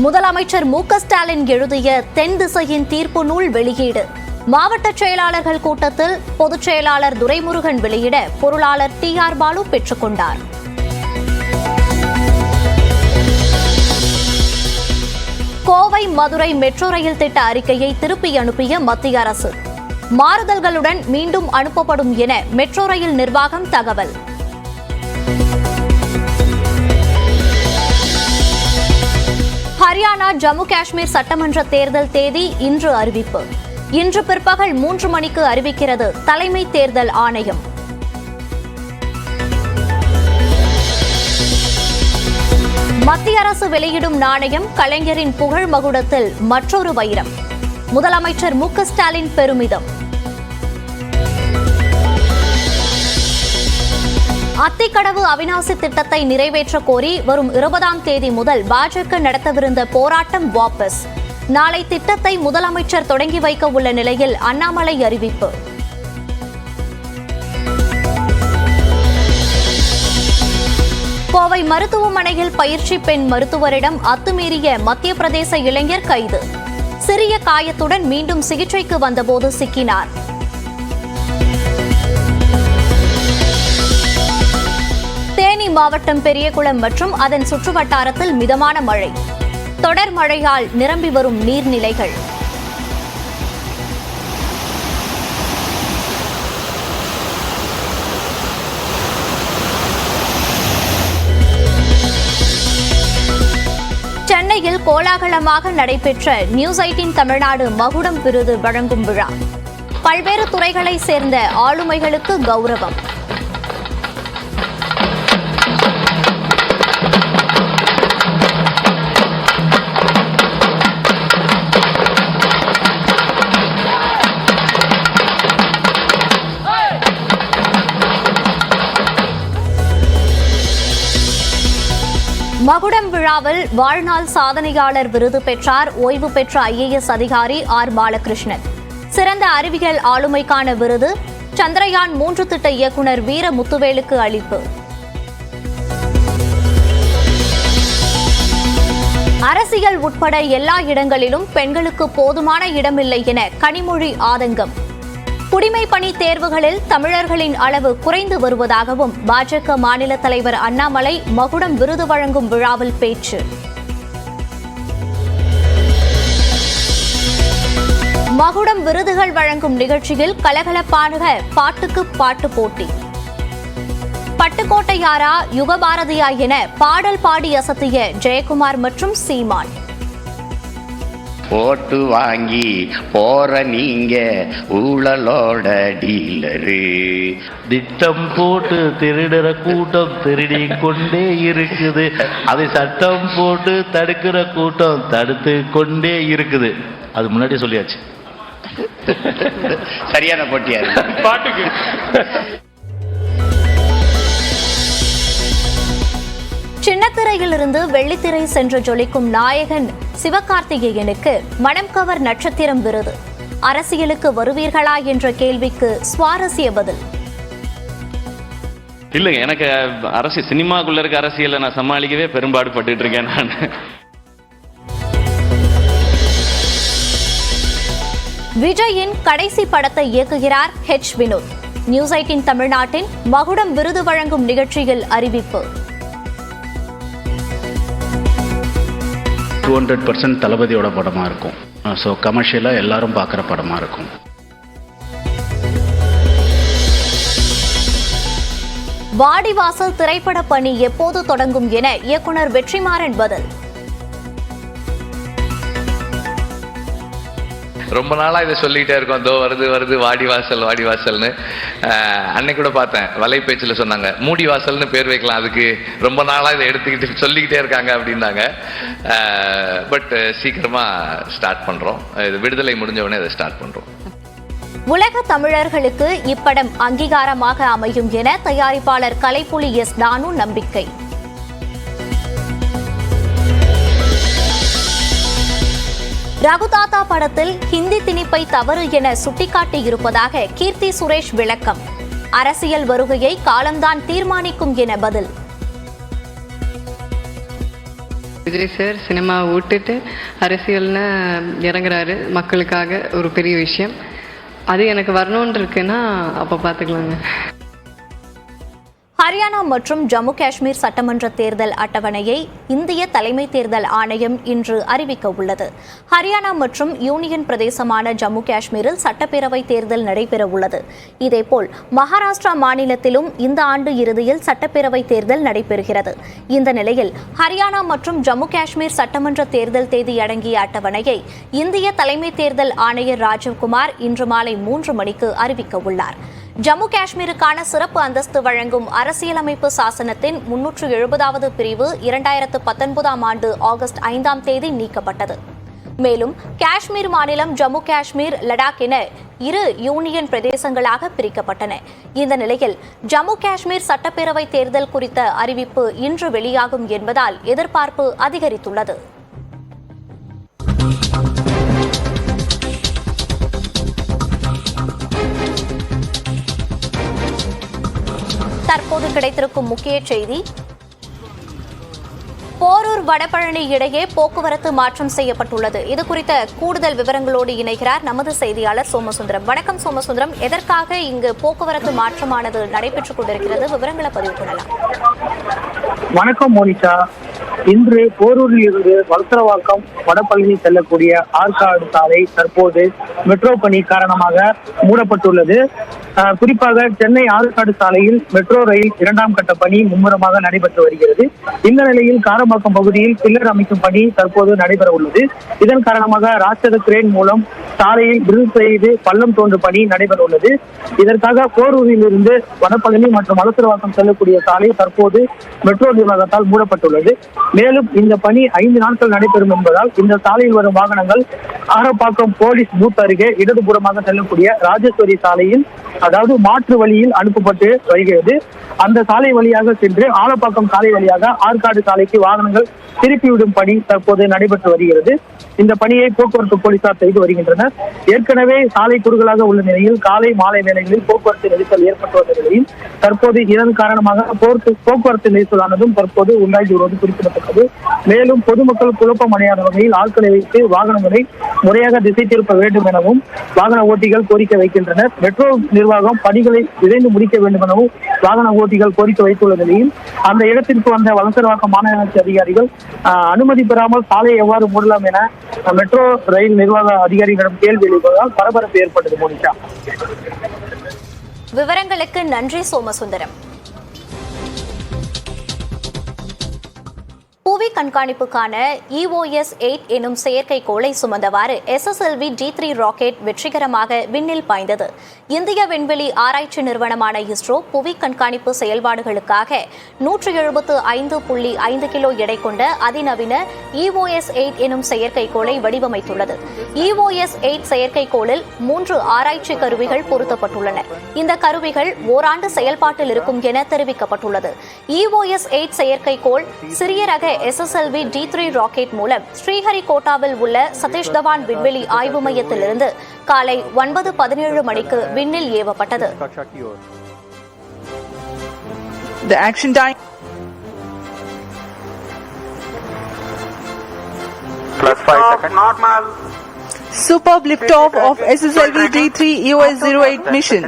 முதலமைச்சர் மு ஸ்டாலின் எழுதிய தென் திசையின் தீர்ப்பு நூல் வெளியீடு. மாவட்ட செயலாளர்கள் கூட்டத்தில் பொதுச் செயலாளர் துரைமுருகன் வெளியிட பொருளாளர் டி ஆர் பாலு பெற்றுக்கொண்டார் கோவை மதுரை மெட்ரோ ரயில் திட்ட அறிக்கையை திருப்பி அனுப்பிய மத்திய அரசு. மாறுதல்களுடன் மீண்டும் அனுப்பப்படும் என மெட்ரோ ரயில் நிர்வாகம் தகவல். ஹரியானா ஜம்மு காஷ்மீர் சட்டமன்ற தேர்தல் தேதி இன்று அறிவிப்பு. இன்று பிற்பகல் மூன்று மணிக்கு அறிவிக்கிறது தலைமை தேர்தல் ஆணையம். மத்திய அரசு வெளியிடும் நாணயம் கலைஞரின் புகழ் மகுடத்தில் மற்றொரு வைரம். முதலமைச்சர் மு ஸ்டாலின் பெருமிதம். அத்திக்கடவு அவிநாசி திட்டத்தை நிறைவேற்ற கோரி வரும் இருபதாம் தேதி முதல் பாஜக நடத்தவிருந்த போராட்டம் வாபஸ். நாளை திட்டத்தை முதலமைச்சர் தொடங்கி வைக்க உள்ள நிலையில் அண்ணாமலை அறிவிப்பு. கோவை மருத்துவமனையில் பயிற்சி பெண் மருத்துவரிடம் அத்துமீறிய மத்திய பிரதேச இளைஞர் கைது. சிறிய காயத்துடன் மீண்டும் சிகிச்சைக்கு வந்தபோது சிக்கினார். மாவட்டம் பெரியகுளம் மற்றும் அதன் சுற்றுவட்டாரத்தில் மிதமான மழை. தொடர் மழையால் நிரம்பி வரும் நீர்நிலைகள். சென்னையில் கோலாகலமாக நடைபெற்ற நியூஸ் எயிட்டின் தமிழ்நாடு மகுடம் விருது வழங்கும் விழா. பல்வேறு துறைகளை சேர்ந்த ஆளுமைகளுக்கு கௌரவம். விழாவில் வாழ்நாள் சாதனையாளர் விருது பெற்றார் ஓய்வு பெற்ற ஐஏஎஸ் அதிகாரி ஆர். பாலகிருஷ்ணன். சிறந்த அறிவியல் ஆளுமைக்கான விருது சந்திரயான் மூன்று திட்ட இயக்குனர் வீர முத்துவேலுக்கு அளிப்பு. அரசியல் உட்பட எல்லா இடங்களிலும் பெண்களுக்கு போதுமான இடமில்லை என கனிமொழி ஆதங்கம். குடிமை பணி தேர்வுகளில் தமிழர்களின் அளவு குறைந்து வருவதாகவும் பாஜக மாநில தலைவர் அண்ணாமலை மகுடம் விருது வழங்கும் விழாவில் பேச்சு. மகுடம் விருதுகள் வழங்கும் நிகழ்ச்சியில் கலகலப்பான பாட்டுக்கு பாட்டு போட்டி. பட்டுக்கோட்டையாரா யுகபாரதியா என பாடல் பாடி அசத்திய ஜெயக்குமார் மற்றும் சீமான். ஓட்டு வாங்கி போற நீங்க ஊழலோட டீலரு. திட்டம் போட்டு திருடுற கூட்டம் திருடி கொண்டே இருக்குது. அதை சட்டம் போட்டு தடுக்கிற கூட்டம் தடுத்து கொண்டே இருக்குது. அது முன்னாடி சொல்லியாச்சு. சரியான போட்டியா பாட்டுக்கு. சின்னத்திரையிலிருந்து வெள்ளித்திரை சென்று ஜொலிக்கும் நாயகன் சிவகார்த்திகேயனுக்கு மனம் கவர் நட்சத்திரம் விருது. அரசியலுக்கு வருவீர்களா என்ற கேள்விக்கு சுவாரஸ்ய பதில். இல்லைங்க எனக்கு அரசியல் சினிமாக்குள்ள இருக்க அரசியலை நான் சமாளிக்கவே பெரும்பாடு பட்டுட்டு இருக்கேன் நான். விஜயின் கடைசி படத்தை இயக்குகிறார் ஹெச் வினோத். நியூஸ் எயிட்டின் தமிழ்நாட்டின் மகுடம் விருது வழங்கும் நிகழ்ச்சியில் அறிவிப்பு. டூ ஹண்ட்ரட் பர்சன்ட் தளபதியோட படமாக இருக்கும். ஸோ கமர்ஷியலாக எல்லாரும் பார்க்குற படமாக இருக்கும். வாடிவாசல் திரைப்பட பணி எப்போது தொடங்கும் என இயக்குனர் வெற்றிமாறன் பதில். ரொம்ப நாளாக இதை சொல்லிக்கிட்டே இருக்கோம். தோ வருது வருது வாடி வாசல் வாடி வாசல்னு. அன்னைக்கு கூட பார்த்தேன். வலைப்பேச்சில் சொன்னாங்க மூடி வாசல்னு பேர் வைக்கலாம் அதுக்கு ரொம்ப நாளாக இதை எடுத்துக்கிட்டு சொல்லிக்கிட்டே இருக்காங்க அப்படின்னாங்க. பட் சீக்கிரமாக ஸ்டார்ட் பண்ணுறோம் இது விடுதலை முடிஞ்ச உடனே இதை ஸ்டார்ட் பண்ணுறோம் உலக தமிழர்களுக்கு இப்படம் அங்கீகாரமாக அமையும் என தயாரிப்பாளர் கலைப்புலி எஸ் தானு நம்பிக்கை. ரகுதாத்தா படத்தில் ஹிந்தி திணிப்பை தவறு என சுட்டிக்காட்டியிருப்பதாக கீர்த்தி சுரேஷ் விளக்கம். அரசியல் வருகையை காலம்தான் தீர்மானிக்கும் என பதில். விஜய் சார் சினிமாவை விட்டுட்டு அரசியல்னு இறங்குறாரு. மக்களுக்காக ஒரு பெரிய விஷயம். அது எனக்கு வரணும்னு இருக்குன்னா அப்போ பார்த்துக்கலாங்க. ஹரியானா மற்றும் ஜம்மு காஷ்மீர் சட்டமன்ற தேர்தல் அட்டவணையை இந்திய தலைமை தேர்தல் ஆணையம் இன்று அறிவிக்க உள்ளது. ஹரியானா மற்றும் யூனியன் பிரதேசமான ஜம்மு காஷ்மீரில் சட்டப்பேரவை தேர்தல் நடைபெற உள்ளது. இதேபோல் மகாராஷ்டிரா மாநிலத்திலும் இந்த ஆண்டு இறுதியில் சட்டப்பேரவை தேர்தல் நடைபெறுகிறது. இந்த நிலையில் ஹரியானா மற்றும் ஜம்மு காஷ்மீர் சட்டமன்ற தேர்தல் தேதி அடங்கிய அட்டவணையை இந்திய தலைமை தேர்தல் ஆணையர் ராஜீவ்குமார் இன்று மாலை மூன்று மணிக்கு அறிவிக்க உள்ளார். ஜம்மு காஷ்மீருக்கான சிறப்பு அந்தஸ்து வழங்கும் அரசியலமைப்பு சாசனத்தின் முன்னூற்று எழுபதாவது பிரிவு இரண்டாயிரத்து பத்தொன்பதாம் ஆண்டு ஆகஸ்ட் ஐந்தாம் தேதி நீக்கப்பட்டது. மேலும் காஷ்மீர் மாநிலம் ஜம்மு காஷ்மீர் லடாக் என இரு யூனியன் பிரதேசங்களாக பிரிக்கப்பட்டன. இந்த நிலையில் ஜம்மு காஷ்மீர் சட்டப்பேரவை தேர்தல் குறித்த அறிவிப்பு இன்று வெளியாகும் என்பதால் எதிர்பார்ப்பு அதிகரித்துள்ளது. தற்போது கிடைத்திருக்கும் முக்கிய செய்தி. போரூர் வடபழனி இடையே போக்குவரத்து மாற்றம் செய்யப்பட்டுள்ளது. இது குறித்த கூடுதல் விவரங்களோடு இணைகிறார் நமது செய்தியாளர் சோமசுந்தரம். வணக்கம் சோமசுந்தரம். எதற்காக இங்கு போக்குவரத்து மாற்றமானது நடைபெற்றுக் கொண்டிருக்கிறது? விவரங்களை பதிவு பண்ணலாம். வணக்கம் மோனிஷா. இன்று போரூரில் இருந்து வளசரவாக்கம் வடபழனி செல்லக்கூடிய ஆற்காடு சாலை தற்போது மெட்ரோ பணி காரணமாக மூடப்பட்டுள்ளது. குறிப்பாக சென்னை ஆற்காடு சாலையில் மெட்ரோ ரயில் இரண்டாம் கட்ட பணி மும்முரமாக நடைபெற்று வருகிறது. இந்த நிலையில் காரம்பாக்கம் பகுதியில் பில்லர் அமைக்கும் பணி தற்போது நடைபெற உள்ளது. இதன் காரணமாக ராட்சத கிரேன் மூலம் சாலையில் பிரில் செய்து பள்ளம் தோன்றும் பணி நடைபெற உள்ளது. இதற்காக போரூரில் இருந்து மற்றும் அலசரவாக்கம் செல்லக்கூடிய சாலை தற்போது மெட்ரோ நிர்வாகத்தால் மூடப்பட்டுள்ளது. மேலும் இந்த பணி ஐந்து நாட்கள் நடைபெறும் என்பதால் இந்த சாலையில் வரும் வாகனங்கள் ஆரப்பாக்கம் போலீஸ் பூத் அருகே இடதுபுறமாக செல்லக்கூடிய ராஜேஸ்வரி சாலையில் அதாவது மாற்று வழியில் அனுப்பப்பட்டு வருகிறது. அந்த சாலை வழியாக சென்று ஆலப்பாக்கம் சாலை வழியாக ஆற்காடு சாலைக்கு வாகனங்கள் திருப்பிவிடும் பணி தற்போது நடைபெற்று வருகிறது. இந்த பணியை போக்குவரத்து போலீசார் செய்து வருகின்றனர். ஏற்கனவே சாலை குறுகலாக உள்ள நிலையில் காலை மாலை வேளைகளில் போக்குவரத்து நெரிசல் ஏற்பட்டு வந்த நிலையில் தற்போது இதன் காரணமாக போர்த்து- போக்குவரத்து நெரிசலானதும் தற்போது உண்டாகி வருவது குறிப்பிடத்தக்கது. மேலும் பொதுமக்கள் குழப்பம் அடையாத வகையில் ஆட்களை வைத்து வாகனங்களை முறையாக திசை திருப்ப வேண்டும் எனவும் வாகன ஓட்டிகள் கோரிக்கை வைக்கின்றனர். மெட்ரோ நிர்வாகம் பணிகளை விரைந்து முடிக்க வேண்டும் எனவும் வாகன ஓட்டிகள் கோரிக்கை வைத்துள்ள நிலையில் அந்த இடத்திற்கு வந்த வளசரவாக்கம் மாநகராட்சி அதிகாரிகள் அனுமதி பெறாமல் சாலையை எவ்வாறு மூடலாம் என மெட்ரோ ரயில் நிர்வாக அதிகாரிகளிடம் கேள்வி எழுப்பதால் பரபரப்பு ஏற்பட்டது மோனிஷா. விவரங்களுக்கு நன்றி சோமசுந்தரம். கண்காணிப்புக்கான இஓஎஸ் எயிட் எனும் செயற்கைக்கோளை சுமந்தவாறு எஸ்எஸ்எல்வி டி த்ரீ ராக்கெட் வெற்றிகரமாக விண்ணில் பாய்ந்தது. இந்திய விண்வெளி ஆராய்ச்சி நிறுவனமான இஸ்ரோ புவி கண்காணிப்பு செயல்பாடுகளுக்காக நூற்று எழுபத்து ஐந்து புள்ளி ஐந்து கிலோ எடை கொண்ட அதிநவீன இஓஎஸ் எயிட் எனும் செயற்கைக்கோளை வடிவமைத்துள்ளது. இஓஎஸ் எயிட் செயற்கைக்கோளில் மூன்று ஆராய்ச்சி கருவிகள் பொருத்தப்பட்டுள்ளன. இந்த கருவிகள் ஓராண்டு செயல்பாட்டில் இருக்கும் என தெரிவிக்கப்பட்டுள்ளது. இஓஎஸ் எயிட் செயற்கைக்கோள் சிறிய ரக S SSLV D three rocket மூலம் ஸ்ரீஹரிகோட்டாவில் உள்ள சதீஷ் தவான் விண்வெளி ஆய்வு மையத்திலிருந்து காலை ஒன்பது பதினேழு மணிக்கு விண்ணில் ஏவப்பட்டது The action time Plus 5 seconds. Normal. superb liftoff of SSLV D3 EOS 08 mission.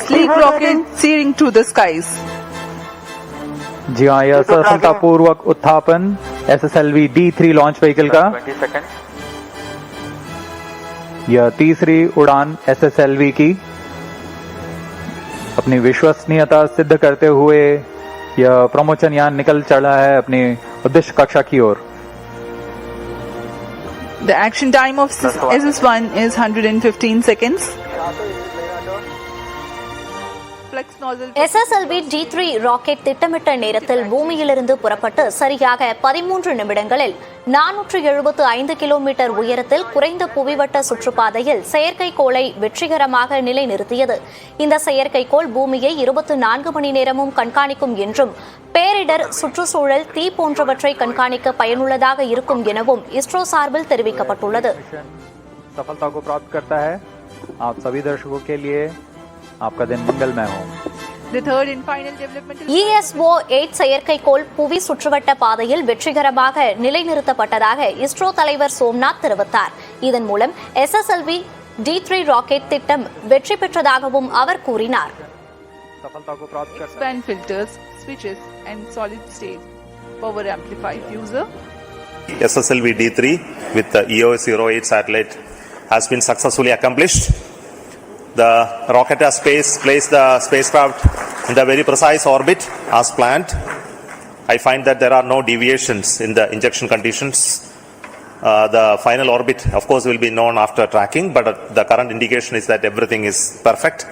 Sleek rocket searing through the skies. जी हाँ यह सफलतापूर्वक उत्थापन S S L V D three launch vehicle का। यह तीसरी उड़ान एस एस एल वी की। अपनी विश्वसनीयता सिद्ध करते हुए यह प्रमोचन यान निकल चला है अपनी उद्देश्य कक्षा की ओर। The action time of SS1 is 115 seconds. SSLV D three rocket திட்டமிட்ட நேரத்தில் பூமியிலிருந்து புறப்பட்டு சரியாக பதிமூன்று நிமிடங்களில் நானூற்று எழுபத்து ஐந்து கிலோமீட்டர் உயரத்தில் குறைந்த புவிவட்ட சுற்றுப்பாதையில் செயற்கைக்கோளை வெற்றிகரமாக நிலைநிறுத்தியது. இந்த செயற்கைக்கோள் பூமியை இருபத்து நான்கு மணி நேரமும் கண்காணிக்கும் என்றும் பேரிடர் சுற்றுச்சூழல் தீ போன்றவற்றை கண்காணிக்க பயனுள்ளதாக இருக்கும் எனவும் இஸ்ரோ சார்பில் தெரிவிக்கப்பட்டுள்ளது. आपका दिन मंगलमय हो The third and final developmental EOS eight செயற்கைக்கோள் புவி சுற்றுவட்ட பாதையில் வெற்றிகரமாக நிலைநிறுத்தப்பட்டதாக இஸ்ரோ தலைவர் சோம்நாத் தெரிவித்தார் இதன் மூலம் எஸ்எஸ்எல்வி டி த்ரீ ராக்கெட் திட்டம் வெற்றி பெற்றதாகவும் அவர் கூறினார் सफलता को प्राप्त कर expand filters, switches, and solid state power amplified fuser. SSLV D3 with the E EOS 08 satellite has been successfully accomplished. The rocket has space, placed the spacecraft in the very precise orbit as planned. I find that there are no deviations in the injection conditions. Uh, the final orbit, of course, will be known after tracking, but uh, the current indication is that everything is perfect.